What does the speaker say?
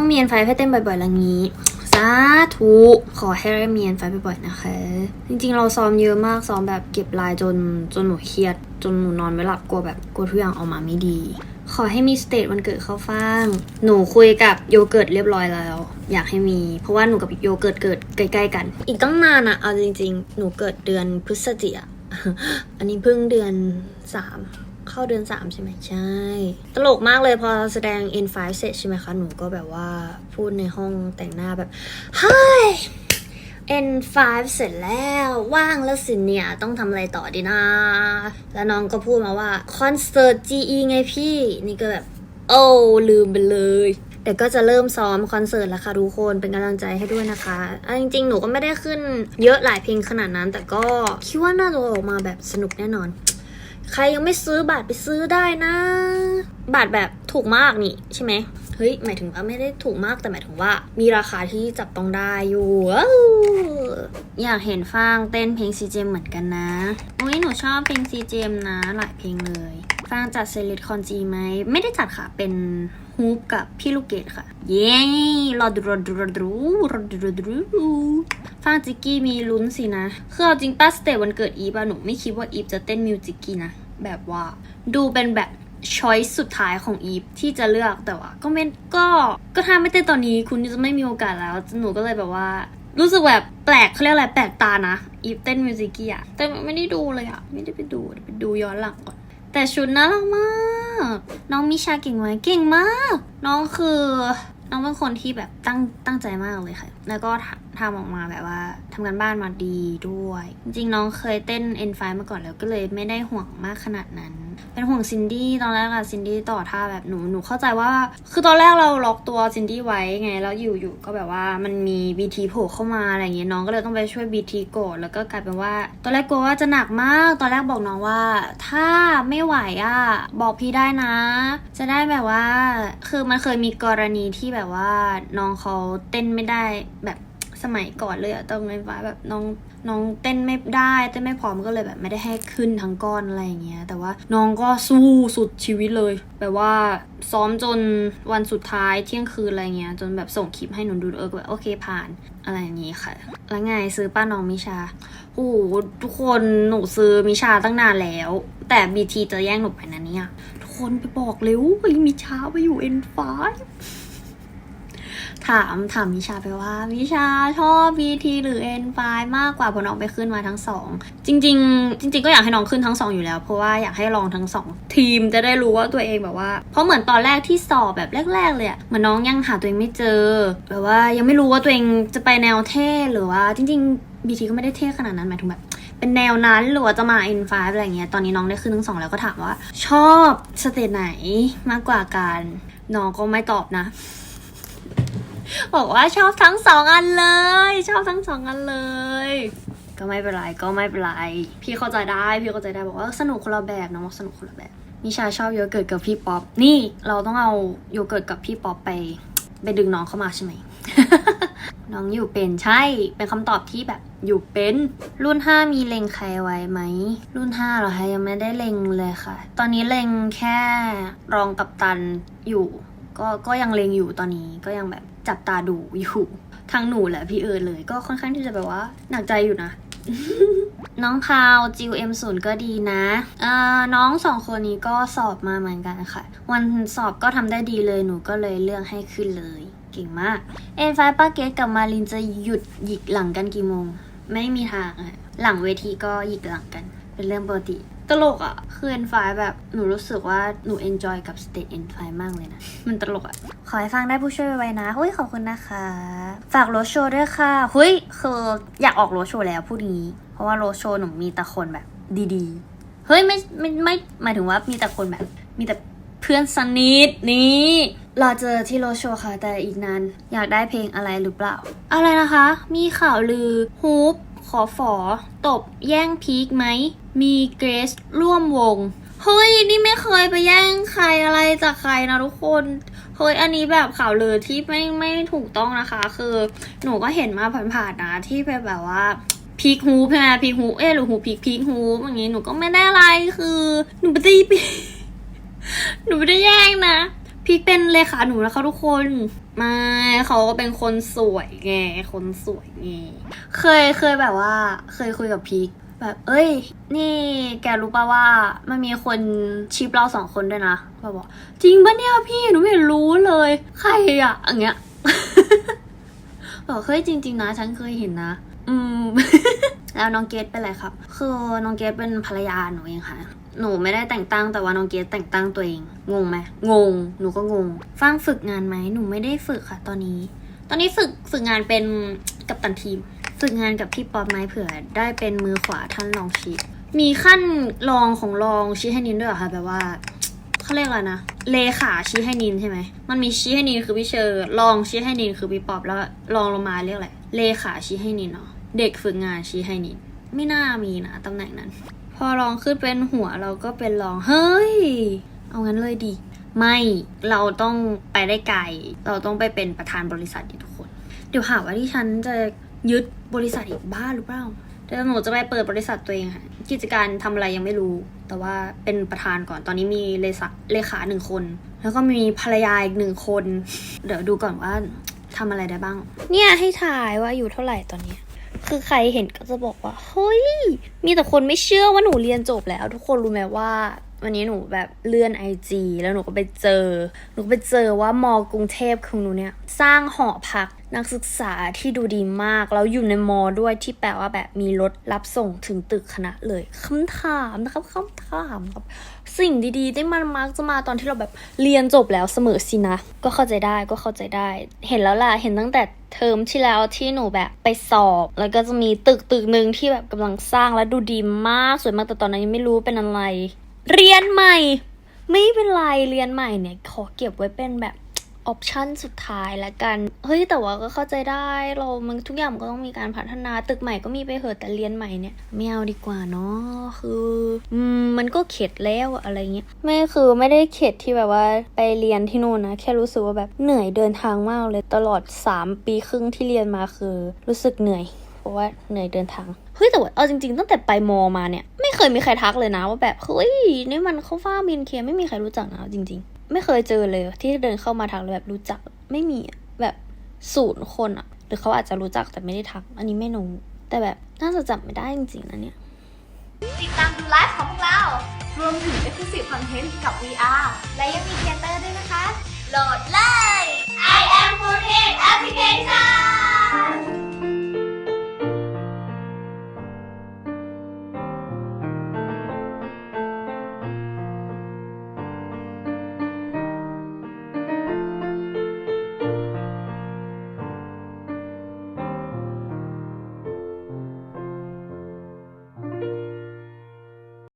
ต้องเมีเอ็นไฟให้เต้นบ่อยๆละงี้สาธุขอให้ได้มีเอ็นไฟบ่อยๆนะคะ จริงๆ เราซ้อมเยอะมากซ้อมแบบเก็บลายจนจนหนูเครียด จนหนูนอนไม่หลับกลัวแบบกลัวทุกอย่างออกมาไม่ดี ขอให้มีสเตจวันเกิดเข้าฟ่าง หนูคุยกับโยเกิร์ตเรียบร้อยแล้ว อยากให้มี เพราะว่าหนูกับโยเกิร์ตเกิดใกล้ๆกัน อีกตั้งนานอะเอาจริง ๆ หนูเกิดเดือนพฤศจิกาอันนี้เพิ่งเดือนสาม เข้าเดือนสามใช่ไหมใช่ ตลกมากเลยพอแสดง N5 เสร็จใช่ไหมคะ หนูก็แบบว่าพูดในห้องแต่งหน้าแบบเฮ้ย N5 เสร็จแล้วว่างแล้วสิเนี่ย ต้องทำอะไรต่อดีนะ แล้วน้องก็พูดมาว่าคอนเสิร์ต GE ไงพี่ นี่ก็แบบ โอ้ลืมไปเลยแต่ก็จะเริ่มซ้อมคอนเสิร์ตแล้วค่ะทุกคนเป็นกำลังใจให้ด้วยนะคะอะจริงๆ หนูก็ไม่ได้ขึ้นเยอะหลายเพลงขนาดนั้น แต่ก็คิดว่าน่าจะออกมาแบบสนุกแน่นอน ใครยังไม่ซื้อบัตรไปซื้อได้นะ บัตรแบบถูกมากนี่ใช่ไหมเฮ้ยหมายถึงว่าไม่ได้ถูกมากแต่หมายถึงว่า มีราคาที่จับต้องได้อยู่อยากเห็นฟางเต้นเพลงซีเจมเหมือนกันนะอุ้ยหนูชอบเพลงซีเจมนะ หลายเพลงเลยฟางจัดเซเลตคอนจีไหมไม่ได้จัดค่ะเป็น ฮูปกับพี่ลูกเกดค่ะ เย้รอดูรอดูรอดูรอดูรอดูฟางจิกกี้มีลุ้นสินะ คือเอาจริงป้าสเตจวันเกิดอีฟอะหนูไม่คิดว่าอีฟจะเต้นมิวจิกกี้นะ แบบว่า ดูเป็นแบบช้อยสุดท้ายของอีฟที่จะเลือกแต่ว่าก็ไม่ก็ก็ถ้าไม่เต้นตอนนี้คุณจะไม่มีโอกาสแล้ว หนูก็เลยแบบว่า รู้สึกแบบแปลกเขาเรียกอะไรแปลกตานะอีฟเต้นมิวสิกี้อะแต่ไม่ได้ดูเลยอะไม่ได้ไปดูเดี๋ยวไปดูย้อนหลังก่อน แต่ชุดน่ารักมาก น้องมิชาเก่งไหมเก่งมาก น้องคือน้องเป็นคนที่แบบตั้งตั้งใจมากเลยค่ะ แล้วก็ทำออกมาแบบว่าทำกันบ้านมาดีด้วย จริงๆ น้องเคยเต้น N5 มาก่อนแล้วก็เลยไม่ได้ห่วงมากขนาดนั้น เป็นห่วงซินดี้ตอนแรกอะซินดี้ต่อท่าแบบหนูหนูเข้าใจว่า คือตอนแรกเราล็อกตัวซินดี้ไว้ไง แล้วอยู่ๆก็แบบว่ามันมี BT โผล่เข้ามาอะไรอย่างเงี้ยน้องก็เลยต้องไปช่วย BT โกดแล้วก็กลายเป็นว่า ตอนแรกกลัวว่าจะหนักมาก ตอนแรกบอกน้องว่า ถ้าไม่ไหวอะบอกพี่ได้นะ จะได้แบบว่า คือมันเคยมีกรณีที่แบบว่าน้องเขาเต้นไม่ได้แบบ สมัยก่อนเลยอะตรงในฟ้าแบบน้องน้องเต้นไม่ได้เต้นไม่พร้อมก็เลยแบบไม่ได้ให้ขึ้นทั้งก้อนอะไรอย่างเงี้ยแต่ว่าน้องก็สู้สุดชีวิตเลย แบบว่าซ้อมจนวันสุดท้ายเที่ยงคืนอะไรเงี้ยจนแบบส่งคลิปให้หนูดูเออแบบโอเคผ่านอะไรอย่างงี้ค่ะ แล้วไงซื้อป้าน้องมิชาโอ้โหทุกคนหนูซื้อมิชาตั้งนานแล้ว แต่บีทีจะแย่งหนูไปนะเนี่ยทุกคนไปบอกเร็วไปมิชาไปอยู่ N5 ถามถามมิชาไปว่ามิชาชอบ BT หรือ N5 มากกว่าพราะน้องไปขึ้นมาทั้งสองจริง ๆ จริง ๆ ก็อยากให้น้องขึ้นทั้งสองอยู่แล้ว เพราะว่าอยากให้ลองทั้งสองทีมจะได้รู้ว่าตัวเองแบบว่า เพราะเหมือนตอนแรกที่สอบแบบแรก ๆ เลยอะเหมือนน้องยังหาตัวเองไม่เจอ แบบว่ายังไม่รู้ว่าตัวเองจะไปแนวเท่หรือว่า จริง ๆ BT ก็ไม่ได้เท่ขนาดนั้นหมายถึงแบบเป็นแนวนั้นหรือว่าจะมา N5 อะไรเงี้ย ตอนนี้น้องได้ขึ้นทั้งสองแล้วก็ถามว่า ชอบสเตจไหนมากกว่ากัน น้องก็ไม่ตอบนะ บอกว่าชอบทั้งสองอันเลย ชอบทั้งสองอันเลย ก็ไม่เป็นไรก็ไม่เป็นไร พี่เข้าใจได้พี่เข้าใจได้บอกว่าสนุกคนละแบบน้องสนุกคนละแบบนิชาชอบโยเกิร์ตกับพี่ป๊อปนี่เราต้องเอาโยเกิร์ตกับพี่ป๊อปไป ไปดึงน้องเข้ามาใช่ไหมน้องอยู่เป็นใช่ เป็นคำตอบที่แบบอยู่เป็น รุ่น 5 มีเล็งใครไว้ไหม รุ่น5เหรอคะยังไม่ได้เล็งเลยค่ะ ตอนนี้เล็งแค่รองกับตันอยู่ ก็ก็ยังเล็งอยู่ตอนนี้ก็ยังแบบ จับตาดูอยู่ทางหนูแหละพี่เอิญเลยก็ค่อนข้างที่จะแบบว่าหนักใจอยู่นะ น้องพาวจิวเอ็มศูนย์ก็ดีนะอ่าน้องสองคนนี้ก็สอบมาเหมือนกันค่ะ วันสอบก็ทำได้ดีเลยหนูก็เลยเลือกให้ขึ้นเลย เก่งมาก เอ็นไฟป้าเกตกับมารินจะหยุดหยิกหลังกันกี่โมง ไม่มีทางอะหลังเวทีก็หยิกหลังกัน เป็นเรื่องปกติ ตลกอะคือเอ็นไฟแบบหนูรู้สึกว่าหนูเอนจอยกับสเตจเอ็นไฟมากเลยนะ มันตลกอะขอให้ฟังได้ผู้ช่วยไว้นะเฮ้ยขอบคุณนะคะ ฝากโรโชด้วยค่ะเฮ้ยคืออยากออกโรโชแล้วพูดงี้ เพราะว่าโรโชหนูมีแต่คนแบบดีๆ เฮ้ยไม่ไม่ไม่หมายถึงว่ามีแต่คนแบบ มีแต่เพื่อนสนิทนี่รอเจอที่โรโชค่ะ แต่อีกนานอยากได้เพลงอะไรหรือเปล่า อะไรนะคะ มีข่าวลือฮูปขอฝอ ตบแย่งพีคไหม มีเกรซร่วมวง เฮ้ย นี่ไม่เคยไปแย่งใครอะไรจากใครนะทุกคน เฮ้ย อันนี้แบบข่าวลือที่ไม่ไม่ถูกต้องนะคะ คือหนูก็เห็นมาผ่านๆนะที่ไปแบบว่าพีคฮูปใช่ไหมพีคฮูปเอ๊หรือฮูพีคพีคฮูปอย่างงี้หนูก็ไม่ได้อะไรคือ หนูไม่ได้หนูไม่ได้แย่งนะพีคเป็นเลขาหนูนะคะทุกคนไม่เขาก็เป็นคนสวยไงคนสวยไงเคยเคยแบบว่า เคยคุยกับพีค แบบเอ้ย นี่แกรู้ป่าว่ามันมีคนชิปเราสองคนด้วยนะแบบบอกจริงปะเนี่ยพี่หนูไม่รู้เลย ใครอะอย่างเงี้ยบอกเฮ้ยจริง ๆ นะฉันเคยเห็นนะ อืม แล้วน้องเกดเป็นอะไรครับ คือน้องเกดเป็นภรรยาหนูเองค่ะหนูไม่ได้แต่งตั้งแต่ว่าน้องเกดแต่งตั้งตัวเอง งงไหมงง หนูก็งง ฟังฝึกงานไหมหนูไม่ได้ฝึกค่ะ ตอนนี้ ตอนนี้ฝึกฝึกงานเป็นกัปตันทีม ฝึกงานกับพี่ป๊อปไม้เผื่อ ได้เป็นมือขวาท่านรองชี้มีขั้นรองของรองชี้ให้นินด้วยเหรอคะแบบว่าเขาเรียกอะไรนะเลขาชี้ให้นินใช่ไหมมันมีชี้ให้นินคือพี่เชอร์รองชี้ให้นินคือพี่ป๊อปแล้วรองลงมาเรียกอะไรเลขาชี้ให้นินเนาะเด็กฝึกงานชี้ให้นิน ไม่น่ามีนะตำแหน่งนั้น พอรองขึ้นเป็นหัวเราก็เป็นรองเฮ้ย เอางั้นเลยดี ไม่เราต้องไปได้ไกล เราต้องไปเป็นประธานบริษัทดิทุกคน เดี๋ยวหาว่าที่ฉันจะ ยึดบริษัทอีกบ้าหรือเปล่าเดี๋ยวหนูจะไปเปิดบริษัทตัวเองค่ะ กิจการทำอะไรยังไม่รู้ แต่ว่าเป็นประธานก่อน ตอนนี้มีเลขาเลขาหนึ่งคน แล้วก็มีภรรยาอีกหนึ่งคน เดี๋ยวดูก่อนว่าทำอะไรได้บ้าง เนี่ยให้ถ่ายว่าอยู่เท่าไหร่ตอนนี้ คือใครเห็นก็จะบอกว่า เฮ้ย มีแต่คนไม่เชื่อว่าหนูเรียนจบแล้ว ทุกคนรู้ไหมว่า วันนี้หนูแบบเลื่อนไอจีแล้วหนูก็ไปเจอ หนูไปเจอว่ามอกรุงเทพของหนูเนี่ยสร้างหอพักนักศึกษาที่ดูดีมาก แล้วอยู่ในมอด้วยที่แปลว่าแบบมีรถรับส่งถึงตึกคณะเลยคำถามนะครับคำถามครับ สิ่งดีๆที่มันมักจะมาตอนที่เราแบบเรียนจบแล้วเสมอสินะ ก็เข้าใจได้ก็เข้าใจได้ เห็นแล้วล่ะเห็นตั้งแต่เทอมที่แล้วที่หนูแบบไปสอบ แล้วก็จะมีตึกตึกหนึ่งที่แบบกำลังสร้างแล้วดูดีมากสวยมากแต่ตอนนั้นยังไม่รู้เป็นอะไร เรียนใหม่ ไม่เป็นไรเรียนใหม่เนี่ย ขอเก็บไว้เป็นแบบออปชันสุดท้ายละกัน เฮ้ย แต่ว่าก็เข้าใจได้เรามันทุกอย่างก็ต้องมีการพัฒนาตึกใหม่ก็มีไปเหอะแต่เรียนใหม่เนี่ยไม่เอาดีกว่าเนาะคืออืมมันก็เข็ดแล้วอะอะไรเงี้ยไม่คือไม่ได้เข็ดที่แบบว่าไปเรียนที่นู่นนะแค่รู้สึกว่าแบบเหนื่อยเดินทางมากเลยตลอด 3 ปีครึ่งที่เรียนมาคือ รู้สึกเหนื่อย เพราะว่าเหนื่อยเดินทางเฮ้ยแต่ว่าเอาจริง ๆ ตั้งแต่ไปมอมาเนี่ยไม่ เคยมีใครทักเลยนะ ว่าแบบเฮ้ยนี่มันเข้าฟ้ามีนเคไม่มีใครรู้จักนะจริง ๆ ไม่เคยเจอเลยที่เดินเข้ามาทักแบบรู้จักไม่มีแบบศูนย์คนอะหรือเขาอาจจะรู้จักแต่ไม่ได้ทัก อันนี้ไม่นูแต่แบบน่าจะจับไม่ได้จริงๆนะเนี่ยติดตามดูไลฟ์ของพวกเรา รวมถึง Exclusive อนเทนต์กับ VR และยังมีเทเตอร์ด้วยนะคะ โหลดเลย I am Food Application